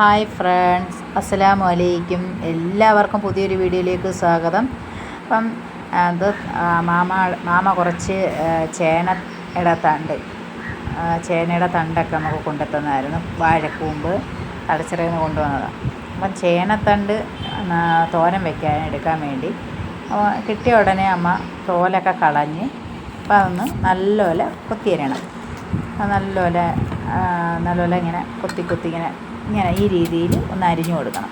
Hi friends അസ്സലാമു അലൈക്കും എല്ലാവർക്കും പുതിയൊരു വീഡിയോയിലേക്ക് സ്വാഗതം. അപ്പം അത് മാമ മാമ കുറച്ച് ചേനയുടെ തണ്ട് ചേനയുടെ തണ്ടൊക്കെ നമുക്ക് കൊണ്ടെത്തുന്നതായിരുന്നു. വാഴക്കൂമ്പ് തലച്ചിറയിൽ നിന്ന് കൊണ്ടുവന്നതാണ് അപ്പം ചേനത്തണ്ട് തോരൻ വെക്കാൻ എടുക്കാൻ വേണ്ടി. കിട്ടിയ ഉടനെ അമ്മ തോലൊക്കെ കളഞ്ഞ് അപ്പം അതൊന്ന് നല്ലപോലെ കൊത്തിയരണം നല്ലപോലെ നല്ലപോലെ ഇങ്ങനെ കൊത്തി കൊത്തി ഇങ്ങനെ ഇങ്ങനെ ഈ രീതിയിൽ ഒന്ന് അരിഞ്ഞു കൊടുക്കണം.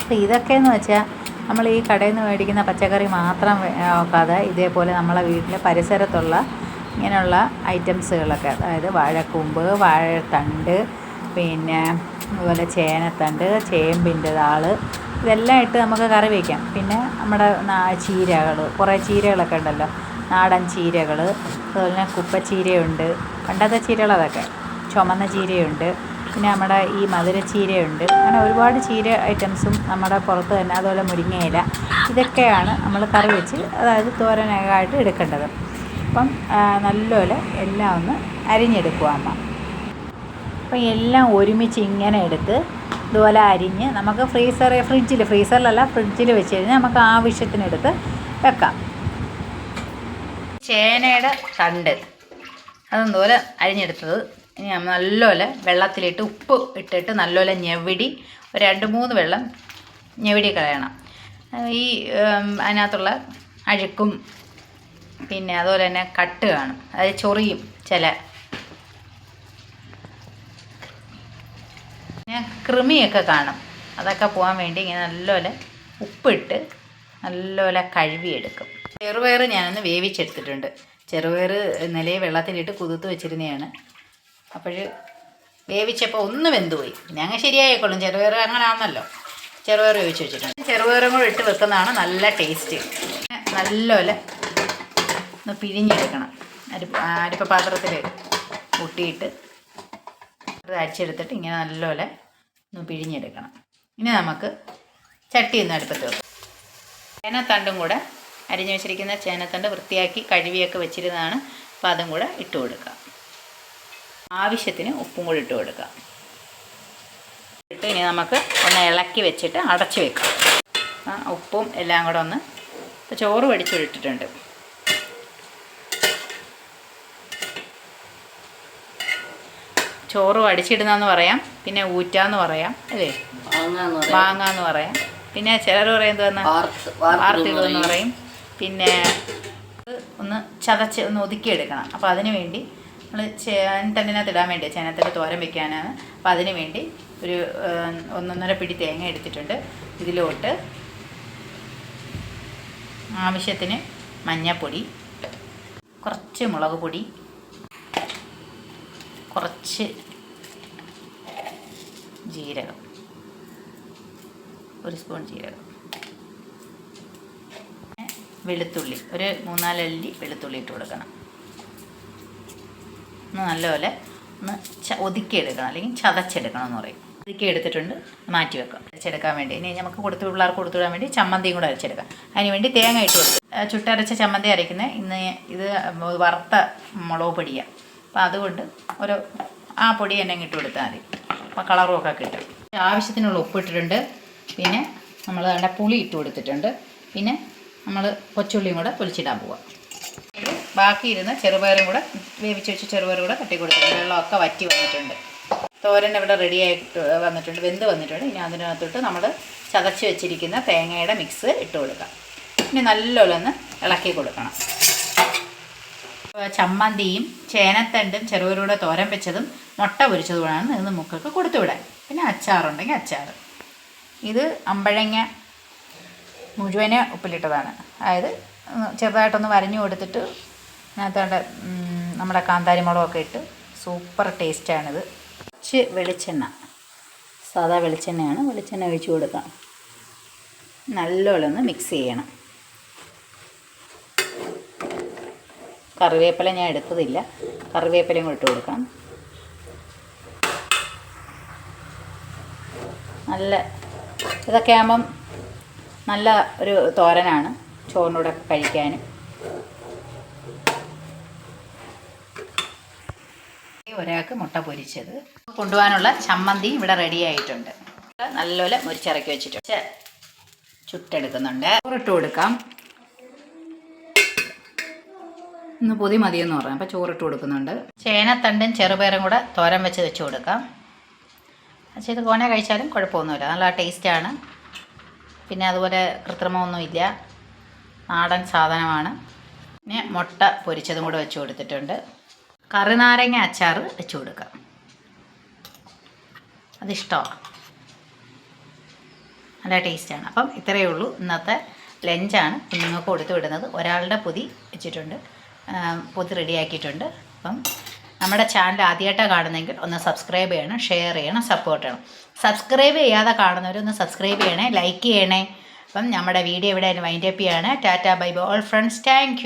അപ്പോൾ ഇതൊക്കെയെന്ന് വെച്ചാൽ നമ്മൾ ഈ കടയിൽ നിന്ന് മേടിക്കുന്ന പച്ചക്കറി മാത്രം നോക്കാതെ ഇതേപോലെ നമ്മളെ വീട്ടിലെ പരിസരത്തുള്ള ഇങ്ങനെയുള്ള ഐറ്റംസുകളൊക്കെ അതായത് വാഴക്കൂമ്പ് വാഴത്തണ്ട് പിന്നെ അതുപോലെ ചേനത്തണ്ട് ചേമ്പിന്റെ താൾ ഇതെല്ലാം ഇട്ട് നമുക്ക് കറി വയ്ക്കാം പിന്നെ നമ്മുടെ ചീരകൾ കുറേ ചീരകളൊക്കെ ഉണ്ടല്ലോ. നാടൻ ചീരകൾ അതുപോലെ തന്നെ കുപ്പച്ചീരയുണ്ട് പണ്ടത്തെ ചീരകൾ അതൊക്കെ ചുമന്ന ചീരയുണ്ട് പിന്നെ നമ്മുടെ ഈ മധുരച്ചീരയുണ്ട്. അങ്ങനെ ഒരുപാട് ചീര ഐറ്റംസും നമ്മുടെ പുറത്ത് തന്നെ. അതുപോലെ മുരിങ്ങയില. ഇതൊക്കെയാണ് നമ്മൾ കറി വെച്ച് അതായത് തോരനായിട്ട് എടുക്കേണ്ടത്. അപ്പം നല്ലപോലെ എല്ലാം ഒന്ന് അരിഞ്ഞെടുക്കുക അമ്മ. അപ്പം എല്ലാം ഒരുമിച്ച് ഇങ്ങനെ എടുത്ത് ഇതുപോലെ അരിഞ്ഞ് നമുക്ക് ഫ്രീസർ ഫ്രിഡ്ജിൽ ഫ്രീസറിലല്ല ഫ്രിഡ്ജിൽ വെച്ച് കഴിഞ്ഞാൽ നമുക്ക് ആവശ്യത്തിനെടുത്ത് വെക്കാം. ചേനയുടെ തണ്ട്. അതെന്തുപോലെ അരിഞ്ഞെടുത്തത്. ഇനി നല്ലപോലെ വെള്ളത്തിലിട്ട് ഉപ്പ് ഇട്ടിട്ട് നല്ലപോലെ ഞെവിടി ഒരു രണ്ട് മൂന്ന് വെള്ളം ഞെവിടി കളയണം ഈ അതിനകത്തുള്ള അഴുക്കും പിന്നെ അതുപോലെ തന്നെ കട്ട് കാണും അത് ചൊറിയും ചില. കൃമിയൊക്കെ കാണും. അതൊക്കെ പോകാൻ വേണ്ടി ഇങ്ങനെ നല്ലപോലെ ഉപ്പിട്ട് നല്ലപോലെ കഴുകിയെടുക്കും. ചെറുപയർ ഞാനൊന്ന് വേവിച്ചെടുത്തിട്ടുണ്ട്. ചെറുപയർ നിലയെ വെള്ളത്തിലിട്ട് കുതിർത്ത് വെച്ചിരുന്നതാണ്. അപ്പോൾ വേവിച്ചപ്പോൾ ഒന്ന് വെന്തുപോയി. പിന്നെ അങ്ങ് ശരിയായിക്കോളും. ചെറുപയർ അങ്ങനെ ആണല്ലോ ചെറുപയർ വേവിച്ച് വെച്ചിട്ടുണ്ട്. ചെറുപയറും കൂടെ ഇട്ട് വെക്കുന്നതാണ് നല്ല ടേസ്റ്റ്. നല്ലപോലെ ഒന്ന് പിഴിഞ്ഞെടുക്കണം. അരിപ്പ അരിപ്പ പാത്രത്തിൽ കൂട്ടിയിട്ട് അരച്ചെടുത്തിട്ട് ഇങ്ങനെ നല്ലപോലെ ഒന്ന് പിഴിഞ്ഞെടുക്കണം. ഇനി നമുക്ക് ചട്ടി ഒന്ന് അടുപ്പത്ത് വെക്കാം. ചേനത്തണ്ടും കൂടെ അരിഞ്ഞു വെച്ചിരിക്കുന്ന ചേനത്തണ്ട് വൃത്തിയാക്കി കഴുകിയൊക്കെ വെച്ചിരുന്നതാണ്. അപ്പോൾ അതും കൂടെ ഇട്ട് കൊടുക്കാം. ആവശ്യത്തിന് ഉപ്പും കൂടി ഇട്ട് കൊടുക്കുക. ഇട്ട് ഇനി നമുക്ക് ഒന്ന് ഇളക്കി വെച്ചിട്ട് അടച്ചു വെക്കാം. ആ ഉപ്പും എല്ലാം കൂടെ ഒന്ന് ഇപ്പോൾ ചോറ് വടിച്ചിട്ടിട്ടുണ്ട് ചോറ് വടിച്ചിടുന്നെന്ന് പറയാം പിന്നെ ഊറ്റാന്ന് പറയാം അല്ലേ? വാങ്ങാന്ന് പറയാം. പിന്നെ ചിലർ പറയും വാർത്തിടും വാർത്തിടുമെന്ന് പറയും. പിന്നെ ഒന്ന് ചതച്ച് ഒന്ന് ഒതുക്കിയെടുക്കണം അപ്പോൾ അതിന് വേണ്ടി നമ്മൾ ചേനത്തണ്ടിനകത്ത് ഇടാൻ വേണ്ടി ചേനത്തണ്ട് തോരം വെക്കാനാണ്. അപ്പോൾ അതിന് വേണ്ടി ഒരു ഒന്നൊന്നര പിടി തേങ്ങ എടുത്തിട്ടുണ്ട്. ഇതിലോട്ട് ആവശ്യത്തിന് മഞ്ഞപ്പൊടി കുറച്ച് മുളക് പൊടി കുറച്ച് ജീരകം ഒരു സ്പൂൺ ജീരകം വെളുത്തുള്ളി ഒരു മൂന്നാലല്ലി വെളുത്തുള്ളി ഇട്ട് കൊടുക്കണം. ഒന്ന് നല്ലപോലെ ഒന്ന് ച ഒതുക്കിയെടുക്കണം അല്ലെങ്കിൽ ചതച്ചെടുക്കണം എന്ന് പറയും. ഒതുക്കി എടുത്തിട്ടുണ്ട് മാറ്റി വെക്കാം. അരച്ചെടുക്കാൻ വേണ്ടി. ഇനി നമുക്ക് കൊടുത്ത് പിള്ളേർക്ക് കൊടുത്തു വിടാൻ വേണ്ടി ചമ്മന്തിയും കൂടെ അരച്ചെടുക്കാം. അതിന് വേണ്ടി തേങ്ങ ഇട്ട് കൊടുക്കും ചുട്ടരച്ച ചമ്മന്തി അരയ്ക്കുന്നത് ഇന്ന് ഇത് വറുത്ത മുളക് പൊടിയാണ് അപ്പോൾ അതുകൊണ്ട് ഒരു ആ പൊടി തന്നെ ഇട്ട് കൊടുത്താൽ മതി. അപ്പോൾ കളറും ഒക്കെ കിട്ടും. ആവശ്യത്തിനുള്ള ഉപ്പ് ഇട്ടിട്ടുണ്ട്. പിന്നെ നമ്മൾ വേണ്ട പുളി ഇട്ട് കൊടുത്തിട്ടുണ്ട്. പിന്നെ നമ്മൾ കൊച്ചുള്ളിയും കൂടെ പൊളിച്ചിടാൻ പോവാം. ബാക്കി ഇരുന്ന് ചെറുപയറും കൂടെ വേവിച്ച് വെച്ച് ചെറുപയറും കൂടെ തട്ടി കൊടുത്തിട്ടുണ്ട് വെള്ളമൊക്കെ വറ്റി വന്നിട്ടുണ്ട്. തോരൻ ഇവിടെ റെഡിയായിട്ട് വന്നിട്ടുണ്ട് വെന്ത് വന്നിട്ടുണ്ട്. ഇനി അതിനകത്തോട്ട് നമ്മൾ ചതച്ച് വെച്ചിരിക്കുന്ന തേങ്ങയുടെ മിക്സ് ഇട്ട് കൊടുക്കാം. ഇനി നല്ലോണം ഒന്ന് ഇളക്കി കൊടുക്കണം. ചമ്മന്തിയും ചേനത്തണ്ടും ചെറുപയറൂടെ തോരൻ വെച്ചതും മുട്ട പൊരിച്ചതുമാണ് നിന്ന് മുക്കൾക്ക് കൊടുത്തു വിടാൻ. പിന്നെ അച്ചാറുണ്ടെങ്കിൽ അച്ചാർ. ഇത് അമ്പഴങ്ങ മുഴുവനെ ഉപ്പിലിട്ടതാണ്. അതായത് ചെറുതായിട്ടൊന്ന് വരഞ്ഞു കൊടുത്തിട്ട് അതിനകത്തോണ്ട് ഉം, നമ്മുടെ കാന്താരി മുളകൊക്കെ ഇട്ട് സൂപ്പർ ടേസ്റ്റാണിത്. കുറച്ച് വെളിച്ചെണ്ണ സാധാ വെളിച്ചെണ്ണയാണ്. വെളിച്ചെണ്ണ ഒഴിച്ചു കൊടുക്കാം. നല്ലോണം ഒന്ന് മിക്സ് ചെയ്യണം. കറിവേപ്പില ഞാൻ എടുത്തതില്ല. കറിവേപ്പിലയും കൂടെ ഇട്ട് കൊടുക്കാം. നല്ല ഇതൊക്കെ ആകുമ്പം നല്ല ഒരു തോരനാണ്. ചോറിനോടൊക്കെ കഴിക്കാനും. ഒരാ പിള്ളേർക്ക് മുട്ട പൊരിച്ചത്. കൊണ്ടുപോകാനുള്ള ചമ്മന്തി ഇവിടെ റെഡി ആയിട്ടുണ്ട്. നല്ലപോലെ മുരിച്ചിറക്കി വെച്ചിട്ടുണ്ട്. ചെ- ചുട്ടെടുക്കുന്നുണ്ട്. ചോറിട്ട് കൊടുക്കാം. ഇന്ന് പൊതി മതിയെന്ന് പറയാം അപ്പോൾ ചോറിട്ട് കൊടുക്കുന്നുണ്ട്. ചേനത്തണ്ടും ചെറുപയറും കൂടെ തോരൻ വെച്ച് വെച്ച് കൊടുക്കാം. പക്ഷേ ഇത് കോനെ കഴിച്ചാലും കുഴപ്പമൊന്നുമില്ല. നല്ല ടേസ്റ്റാണ് പിന്നെ അതുപോലെ കൃത്രിമമൊന്നുമില്ല നാടൻ സാധനമാണ്. പിന്നെ മുട്ട പൊരിച്ചതും കൂടെ വെച്ച് കൊടുത്തിട്ടുണ്ട്. കറിനാരങ്ങ അച്ചാർ വെച്ച് കൊടുക്കാം അതിഷ്ടമാണ്. നല്ല ടേസ്റ്റാണ്. അപ്പം ഇത്രയേ ഉള്ളൂ. ഇന്നത്തെ ലഞ്ചാണ് കുഞ്ഞുങ്ങൾക്ക് കൊടുത്തു വിടുന്നത്. ഒരാളുടെ പൊതി വെച്ചിട്ടുണ്ട്. പൊതി റെഡിയാക്കിയിട്ടുണ്ട് അപ്പം നമ്മുടെ ചാനൽ ആദ്യമായിട്ടാണ് കാണുന്നതെങ്കിൽ ഒന്ന് സബ്സ്ക്രൈബ് ചെയ്യണം ഷെയർ ചെയ്യണം സപ്പോർട്ട് ചെയ്യണം. സബ്സ്ക്രൈബ് ചെയ്യാതെ കാണുന്നവരൊന്ന് സബ്സ്ക്രൈബ് ചെയ്യണേ ലൈക്ക് ചെയ്യണേ. അപ്പം നമ്മുടെ വീഡിയോ ഇവിടെ വൈൻഡപ്പ് ചെയ്യാണ്. Tata bye bye all friends thank